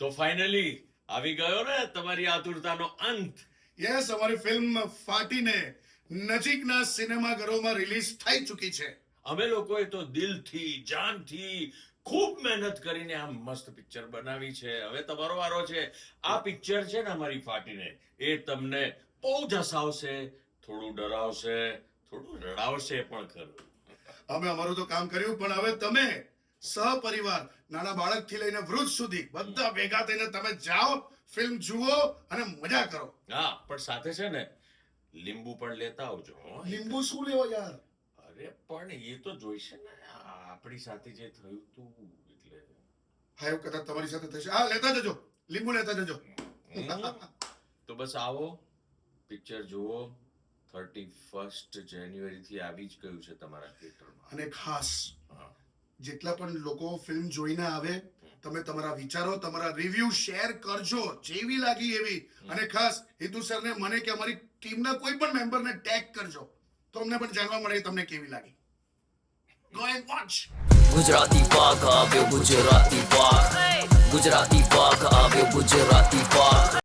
તો ફાઇનલી આવી ગયો ને તમારી આતુરતાનો અંત. યસ અમારી ફિલ્મ ફાટીને નજીકના સિનેમાઘરોમાં રિલીઝ થઈ ચૂકી છે. અમે લોકોએ તો દિલથી જાનથી ખૂબ મહેનત કરીને આ મસ્ત પિક્ચર બનાવી છે. હવે તમારો વારો છે આ પિક્ચર છે ને અમારી ફાટીને એ તમને બહુ જ હસાવશે થોડું ડરાવશે થોડું રડાવશે પણ ખરું. અમે અમારું તો કામ કર્યું પણ હવે તમે સહપરિવાર નાના બાળકથી લઈને વૃદ્ધ સુધી બધા ભેગા થઈને તમે જાઓ ફિલ્મ જુઓ અને મજા કરો. હા પણ સાથે છે ને લીંબુ પણ લેતા આવજો લીંબુ શું લેવો યાર? અરે પણ એ તો જોઈશે ને આપણી સાથે જે થયું તું એટલે. હા એવું કદાચ તમારી સાથે થશે. હા લેતા જજો. લીંબુ લેતા જજો. તો બસ આવો પિક્ચર જુઓ. થર્ટી ફર્સ્ટ જાન્યુઆરી થી આવી જ ગયું છે તમારા થિયેટરમાં. અને ખાસ. જેટલા પણ લોકો ફિલ્મ જોઈને આવે તમે તમારા વિચારો તમારા રિવ્યુ શેર કરજો જેવી લાગી એવી. અને ખાસ હિતુ સરને મને કે અમારી ટીમના કોઈ પણ મેમ્બરને ટેગ કરજો. તો અમને પણ જાણવા મળે તમને કેવી લાગી. ગો એન્ડ વોચ ગુજરાતી પાક આવ્યો ગુજરાતી પાક. ગુજરાતી પાક આવ્યો ગુજરાતી પાક.